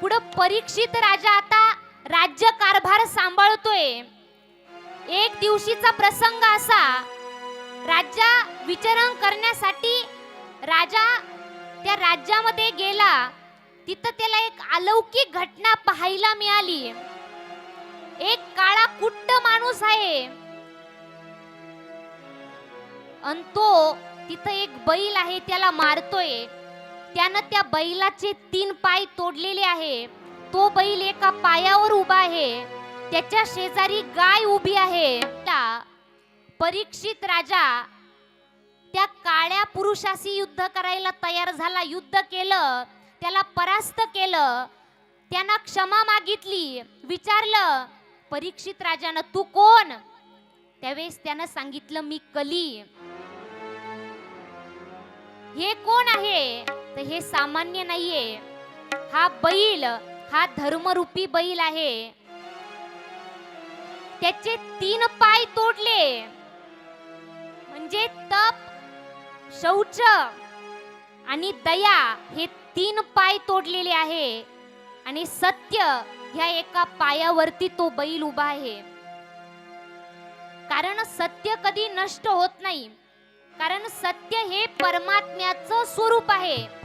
पुढं परीक्षित राजा आता राज्य कारभार सांभाळतोय. एक दिवशीचा प्रसंग असा राज्या विचरण करण्यासाठी राजा त्या राज्यामध्ये गेला. तिथं त्याला एक अलौकिक घटना पाहायला मिळाली. एक काळा कुट्ट माणूस आहे. आणि तो तिथं एक बैल आहे त्याला मारतोय. त्यानं त्या बैलाचे तीन पाय तोडलेले आहे. तो बैल एका पायावर उभा आहे. त्याच्या शेजारी गाय उभी आहे. परीक्षित राजा त्या काळ्या पुरुषाशी युद्ध करायला तयार झाला. युद्ध केलं त्याला परास्त केलं. त्यानं क्षमा मागितली. विचारलं परीक्षित राजानं तू कोण? त्यावेळेस त्यानं सांगितलं मी कली. हे कोण आहे? तर हे सामान्य नाहीये. हा बैल हा धर्मरूपी बैल आहे. त्याचे तीन पाय तोडले. म्हणजे तप शौच आणि दया हे तीन पाय तोडलेले आहे. आणि सत्य ह्या एका पायावरती तो बैल उभा आहे. कारण सत्य कधी नष्ट होत नाही. कारण सत्य हे परमात्म्याचं स्वरूप आहे.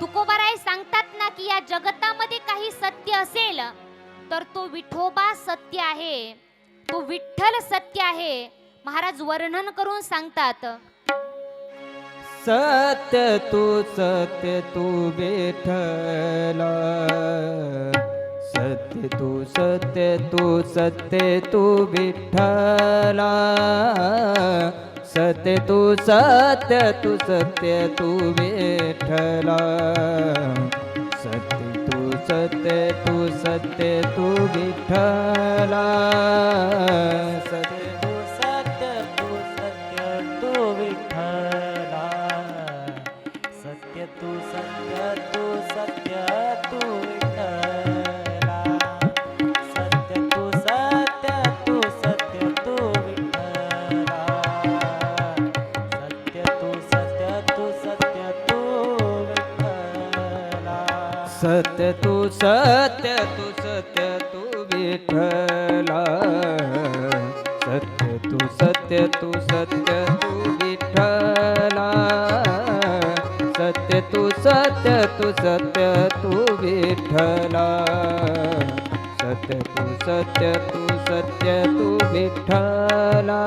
तुकोबाराय सांगतात ना की या जगतामध्ये काही सत्य असेल तर तो विठोबा सत्य आहे. तो विठ्ठल सत्य आहे. महाराज वर्णन करून सांगतात. सत्य तू सत्य तू विठ्ठला. सत्य तू सत्य तू सत्य तू विठ्ठला. सत्य तू सत्य तू सत्य तू विठला सत्य तू सत्य तू सत्य तू विठला सत्य तू सत्य तू विठला सत्य तू सत्य तू सत्य तू विठ्ठला. सत्य तू सत्य तू सत्य तू विठला सत्य तू सत्य तू सत्य तू विठला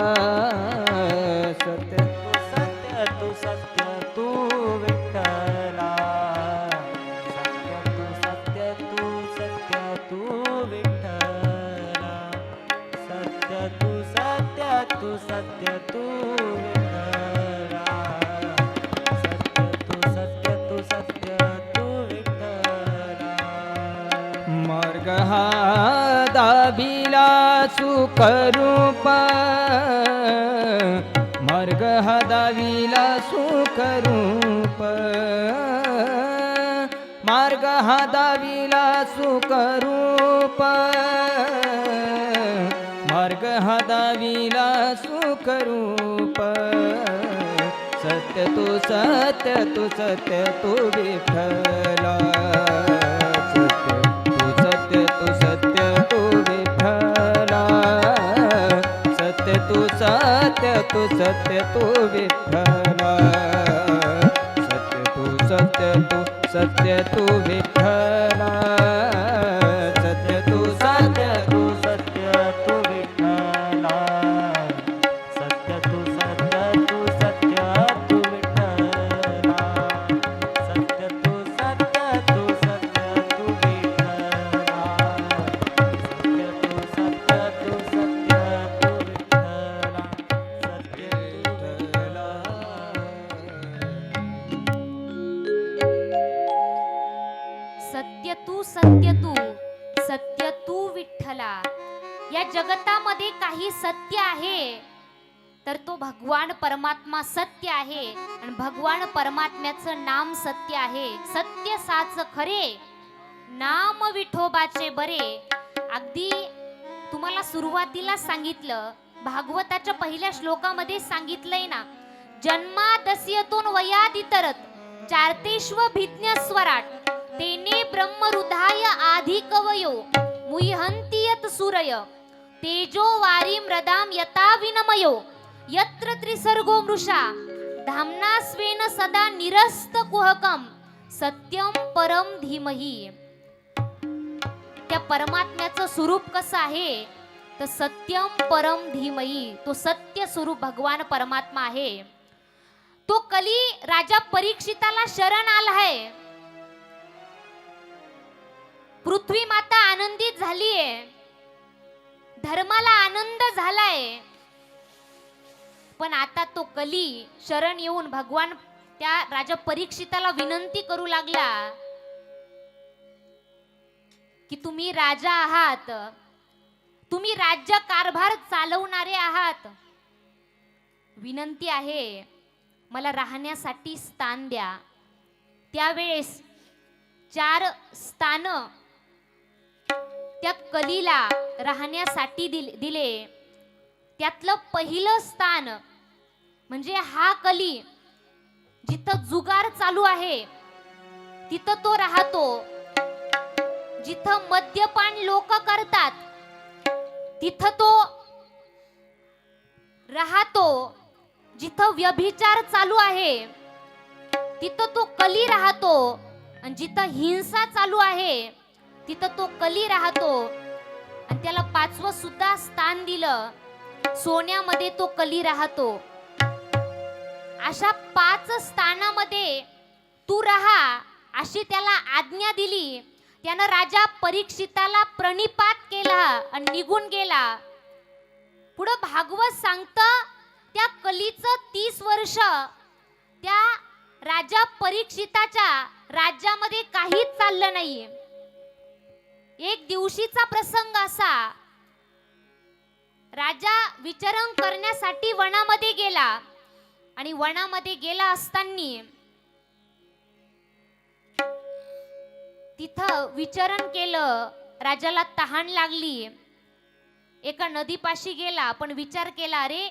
सुखरूप मार्ग हा सुखरूप मार्ग हा सुखरूप मार्ग हा सुखरूप सत्य तू सत्य तू सत्य तू विठला सत्य तू सत्य तू विठ्ठल. सत्य तू सत्य तू सत्य तू विठ्ठला. झाला. या जगतामध्ये काही सत्य आहे तर तो भगवान परमात्मा सत्य आहे. आणि भगवान परमात्म्याचं नाम सत्य आहे. सत्य साच खरे नाम विठोबाचे बरे. अगदी तुम्हाला सुरुवातीला सांगितलं भागवताच्या पहिल्या श्लोकामध्ये सांगितलंय ना जन्मादस्यतून वयादितरत चारतेश्व भिज्ञ स्वराट तेने ब्रह्मरुधाय आधी कवयो मुह्यन्ति यत् सूरय। तेजो वारी मृदाम यथा विनमयो। यत्र त्रिसर्गो मृषा। धामना स्वेन सदा निरस्त कुहकम सत्यम परम धीमही। त्या परमात्म्याचं स्वरूप कसं आहे? तर सत्यम परम धीमही. तो सत्य स्वरूप भगवान परमात्मा आहे. तो कली राजा परीक्षिताला शरण आला आहे पृथ्वी माता आनंदित झालीये. धर्माला आनंद झालाय. पण आता तो कली शरण येऊन भगवान त्या राजा परीक्षिताला विनंती करू लागला की तुम्ही राजा आहात. तुम्ही राज्य कारभार चालवणारे आहात. विनंती आहे मला राहण्यासाठी स्थान द्या. त्यावेळेस चार स्थान त्या कलीला राहण्यासाठी दिल- दिले. त्यातलं पहिलं स्थान म्हणजे हा कली जिथं जुगार चालू आहे तिथं तो राहतो. जिथं मद्यपान लोक करतात तिथं तो राहतो. जिथं व्यभिचार चालू आहे तिथं तो कली राहतो. आणि जिथं हिंसा चालू आहे तिथं तो कली राहतो. आणि त्याला पाचवं सुद्धा स्थान दिलं. सोन्यामध्ये तो कली राहतो. अशा पाच स्थानामध्ये तू राहा अशी त्याला आज्ञा दिली. त्यानं राजा परीक्षिताला प्रणिपात केला आणि निघून गेला. पुढं भागवत सांगत त्या कलीचं तीस वर्ष त्या राजा परीक्षिताच्या राज्यामध्ये काहीच चाललं नाही. एक दिवशीचा प्रसंग असा. राजा विचरण करण्यासाठी वनामध्ये गेला. आणि वनामध्ये गेला असताना तिथं विचरण केलं. राजाला तहान लागली. एका नदीपाशी गेला. पण विचार केला अरे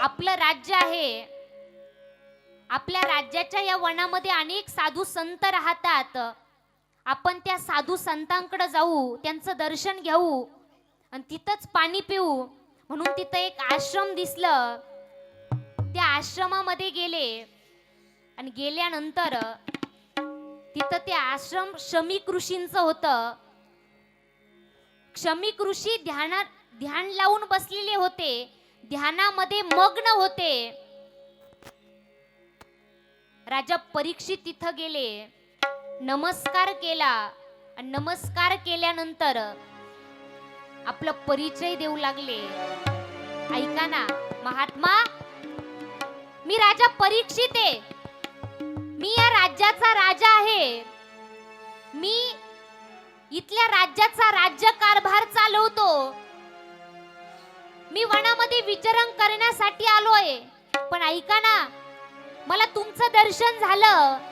आपलं राज्य आहे. आपल्या राज्याच्या या वनामध्ये अनेक साधू संत राहतात. आपण त्या साधू संतांकडे जाऊ त्यांचं दर्शन घेऊ आणि तिथंच पाणी पिऊ. म्हणून तिथं एक आश्रम दिसलं. त्या आश्रमामध्ये गेले. आणि गेल्यानंतर तिथं ते आश्रम शमिक ऋषींचं होतं. क्षमिक ऋषी ध्यानात ध्यान लावून बसलेले होते. ध्यानामध्ये मग्न होते. राजा परीक्षित तिथं गेले. नमस्कार केला. नमस्कार केल्यानंतर आपला परिचय देऊ लागले. ऐका ना महात्मा मी राजा परीक्षित आहे. मी या राज्याचा राजा आहे. मी इथल्या राज्याचा राज्य कारभार चालवतो. मी वनामध्ये विचरण करण्यासाठी आलोय. पण ऐका ना मला तुमचं दर्शन झालं.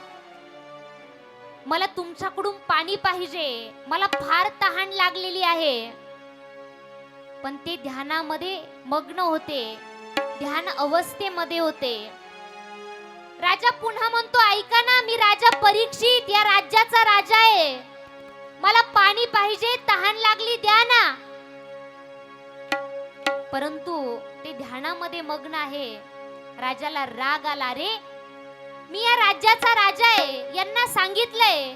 मला तुमच्याकडून पाणी पाहिजे. मला फार तहान लागलेली आहे. पण ते ध्यानामध्ये मग्न होते. ध्यान अवस्थेमध्ये होते. राजा पुन्हा म्हणतो ऐका ना मी राजा परीक्षित या राज्याचा राजा आहे. मला पाणी पाहिजे तहान लागली द्या ना. परंतु ते ध्यानामध्ये मग्न आहे. राजाला राग आला रे मी या राज्याचा राजा आहे. यांना सांगितलंय.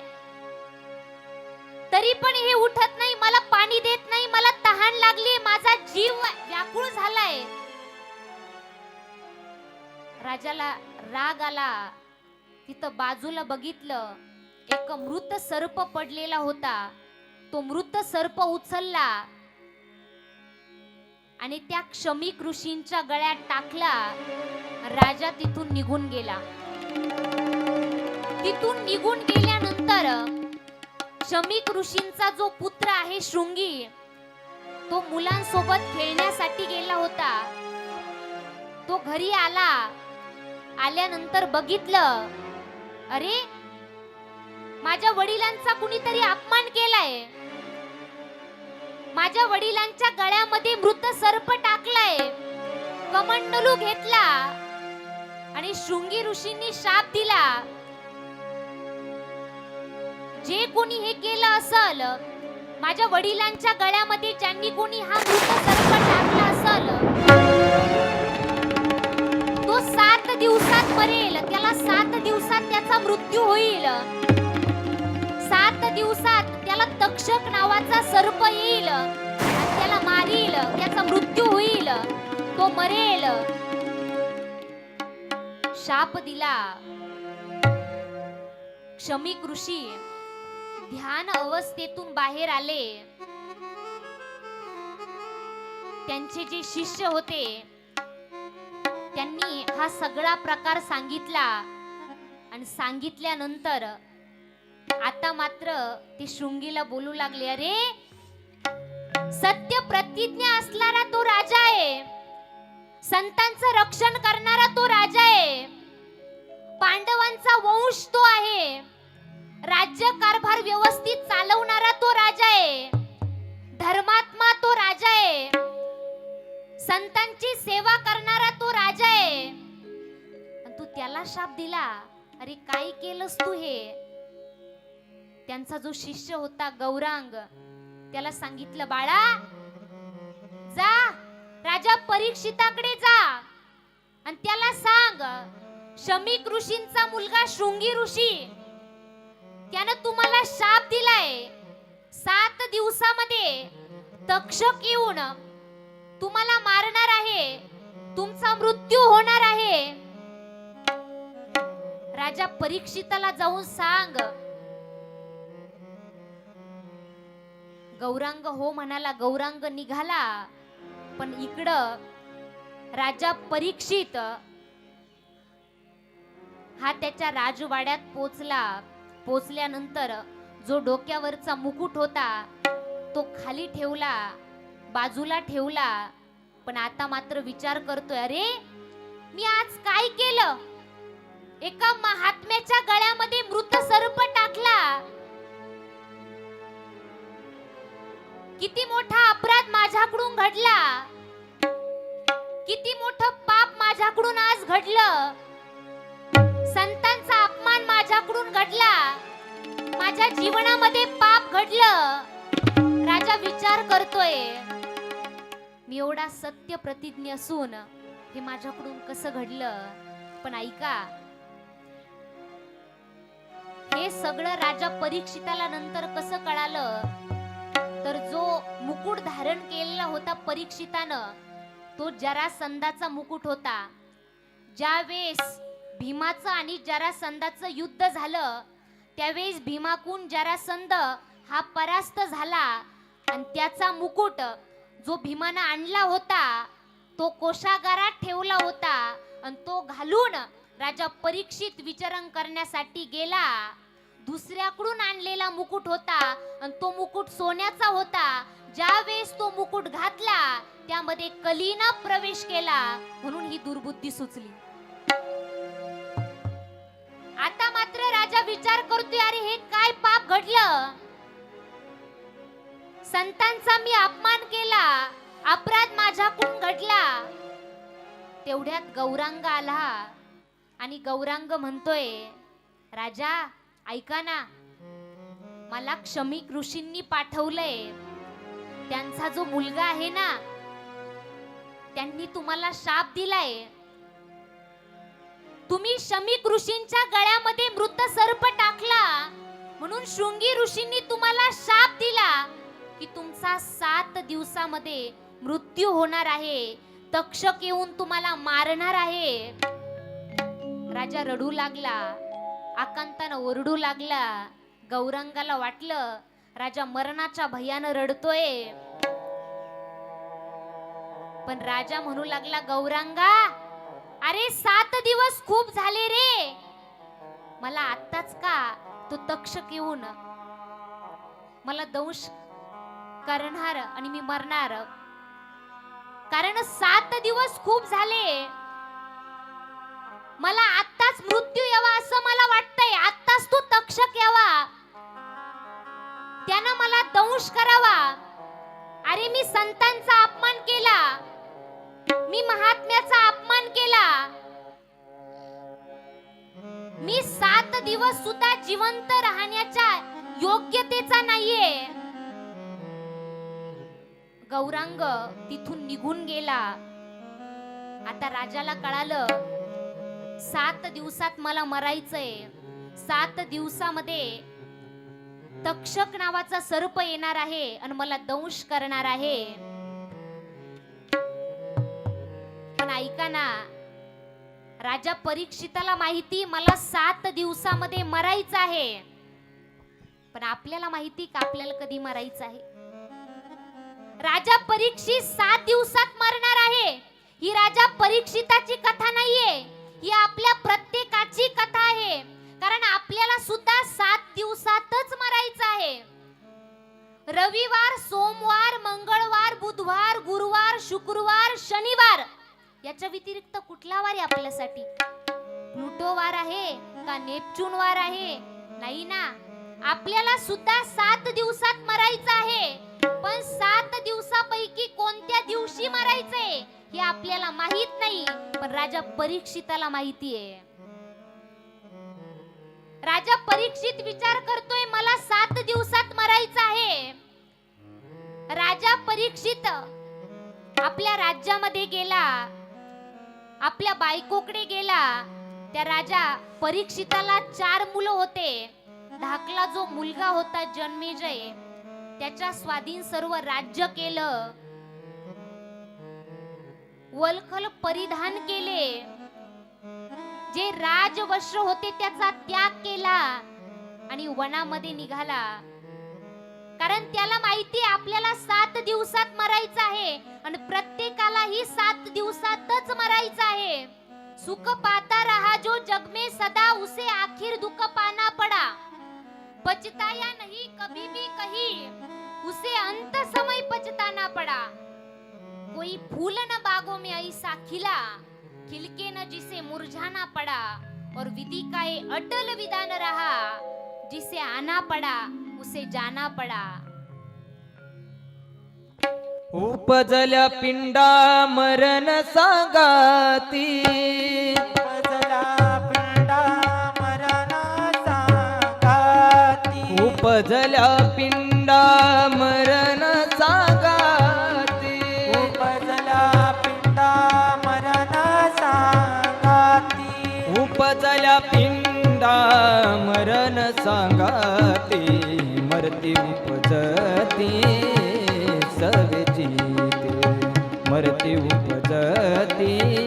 तरी पण हे उठत नाही मला पाणी देत नाही मला तहान लागली माझा जीव व्याकुळ झालाय. राजाला राग आला. तिथं बाजूला बघितलं एक मृत सर्प पडलेला होता. तो मृत सर्प उचलला आणि त्या क्षमिक ऋषींच्या गळ्यात टाकला. राजा तिथून निघून गेला. तिथून निघून गेल्यानंतर शमीक ऋषींचा जो पुत्र आहे शृंगी तो मुलांसोबत खेळण्यासाठी गेला होता. तो घरी आला. आल्यानंतर बघितलं अरे माझ्या वडिलांचा कुणीतरी अपमान केलाय. माझ्या वडिलांच्या गळ्यामध्ये मृत सर्प टाकलाय. कमंडलू घेतला आणि शृंगी ऋषींनी शाप दिला. जे कोणी हे केलं असल माझ्या वडिलांच्या गळ्यामध्ये ज्यांनी कोणी हा मृत सर्प टाकला असल तो सात दिवसात मरेल. त्याला सात दिवसात त्याचा मृत्यू होईल. सात दिवसात त्याला तक्षक नावाचा सर्प येईल त्याला मारील. त्याचा मृत्यू होईल. तो मरेल. शाप दिला. क्षमी कृषी ध्यान अवस्थेतून बाहेर आले. त्यांचे जे शिष्य होते त्यांनी हा सगळा प्रकार सांगितला आणि सांगितल्यानंतर आता मात्र ते शृंगीला बोलू लागले अरे सत्य प्रतिज्ञा असणारा तो राजा आहे. संतांचं रक्षण करणारा तो राजा आहे. पांडवांचा वंश तो आहे. राज्य कारभार व्यवस्थित चालवणारा तो राजा आहे. धर्मात्मा तो राजा आहे. संतांची सेवा करणारा तो राजा आहे. आणि तू त्याला शाप दिला. अरे काय केलंस तू हे? त्यांचा जो शिष्य होता गौरांग त्याला सांगितलं बाळा जा राजा परीक्षिताकडे जा आणि त्याला सांग शमी ऋषींचा मुलगा शृंगी ऋषी त्यानं तुम्हाला शाप दिलाय. सात दिवसामध्ये तक्षक येऊन तुम्हाला मारणार आहे. तुमचा मृत्यू होणार आहे. राजा परीक्षिताला जाऊन सांग. गौरांग हो म्हणाला गौरांग निघाला. पण इकडं राजा परीक्षित हा त्याच्या राजवाड्यात पोचला. पोचल्यानंतर जो डोक्यावरचा मुकुट होता तो खाली ठेवला बाजूला ठेवला. पण आता मात्र विचार करतोय अरे मी आज काय केलं? एका महात्म्याच्या गळ्यामध्ये मृत सर्प टाकला. किती मोठा अपराध माझ्याकडून घडला. किती मोठं पाप माझ्याकडून आज घडलं. संतांचा घडला. माझ्या जीवनामध्ये पाप घडलं. राजा विचार करतोय. मी एवढा सत्य प्रतिज्ञ असून हे माझ्याकडून कसं घडलं? पण ऐका. हे सगळं राजा परीक्षिताला नंतर कसं कळालं? तर जो मुकुट धारण केलेला होता परीक्षितानं तो जरासंधाचा मुकुट होता. ज्यावेळेस भीमाचं आणि जरासंधाचं युद्ध झालं त्यावेळेस भीमाकून जरासंध हा परास्त झाला आणि त्याचा मुकुट जो भीमानं आणला होता तो कोशागारात ठेवला होता आणि तो घालून राजा परीक्षित विचरण करण्यासाठी गेला. दुसऱ्याकडून आणलेला मुकुट होता आणि तो मुकुट सोन्याचा होता. ज्या वेळेस तो मुकुट घातला त्यामध्ये कलीना प्रवेश केला म्हणून ही दुर्बुद्धी सुचली. आता मात्र राजा विचार करतोय अरे हे काय पाप घडलं? संतांचा मी अपमान केला अपराध माझ्याकडून घडला. तेवढ्यात गौरांग आला आणि गौरांग म्हणतोय राजा ऐका ना मला क्षमिक ऋषींनी पाठवलंय. त्यांचा जो मुलगा आहे ना त्यांनी तुम्हाला शाप दिलाय. तुम्ही शमिक ऋषींच्या गळ्यामध्ये मृत सर्प टाकला. म्हणून शृंगी ऋषींनी तुम्हाला शाप दिला की तुमचा सात दिवसामध्ये मृत्यू होणार आहे. तक्षक येऊन तुम्हाला मारणार आहे. राजा रडू लागला आकांतानं ओरडू लागला. गौरंगाला वाटलं राजा मरणाच्या भयानं रडतोय. पण राजा म्हणू लागला गौरांगा अरे सात दिवस खूप झाले रे. मला आत्ताच का तो तक्षक येऊन मला दंश करणार आणि मी मरणार? कारण सात दिवस खूप झाले. मला आत्ताच मृत्यू यावा असं मला वाटतंय. आत्ताच तो तक्षक यावा. त्यानं मला दंश करावा. अरे मी संतांचा अपमान केला. मी महात्म्याचा केला. मी सात दिवस सुद्धा जिवंत राहण्याच्या योग्यतेचा नाहीये. गौरांग तिथून निघून गेला. आता राजाला कळालं सात दिवसात मला मरायचंय. सात दिवसामध्ये तक्षक नावाचा सर्प येणार आहे आणि मला दंश करणार आहे. ऐका ना. राजा परीक्षिताला माहिती मला सात दिवसामध्ये मरायचं आहे. पण आपल्याला माहिती का आपल्याला कधी मरायचं आहे? राजा परीक्षित सात दिवसात मरणार आहे. ही राजा परीक्षिताची कथा नाहीये. ही आपल्या प्रत्येकाची कथा आहे. कारण आपल्याला सुद्धा सात दिवसातच मरायचं आहे. रविवार सोमवार मंगळवार बुधवार गुरुवार शुक्रवार शनिवार याच्या व्यतिरिक्त कुठला वार आहे आपल्यासाठी? प्लुटो वार आहे का नेपच्यून वार आहे? नाही ना. आपल्याला सुद्धा सात दिवसात मरायचं आहे. पण सात दिवसापैकी कोणत्या दिवशी मरायचंय हे आपल्याला माहीत नाही. पण राजा परीक्षिताला माहिती आहे राजा परीक्षित विचार करतोय मला सात दिवसात मरायचं आहे. राजा परीक्षित आपल्या राज्यामध्ये गेला. आपल्या बायकोकडे गेला त्या राजा परीक्षिताला चार मुलं होते. धाकला जो मुलगा होता जन्मेजय त्याच्या स्वाधीन सर्व राज्य केलं. वलखल परिधान केले. जे राजवस्त्र होते त्याचा त्याग केला आणि वनामध्ये निघाला. कारण त्याला माहिती आपल्याला सात दिवसात मरायचं आहे. आणि प्रत्येकाला ही सात दिवसातच मरायचं आहे. सुख पाता रहा जो जग में सदा उसे आखिर दुख पाना पड़ा. पछताया नहीं कभी भी कहीं उसे अंत समय पछताना पड़ा. कोई फूल न बागों में ऐसा खिला खिलके न जिसे मुरझाना पड़ा. और विधि का ये अटल विधान रहा जिसे आना पड़ा. उसे जाना पड़ा। उपजल्या पिंडा मरण सांगाती। उपजला पिंडा मरणा सांगाती। उपजल्या पिंडा मरण सांगाती। उपजला पिंडा मरणा सांगाती। उपजल्या पिंडा मरण सांगाती। मरती उपजती सवेची मरती उपजती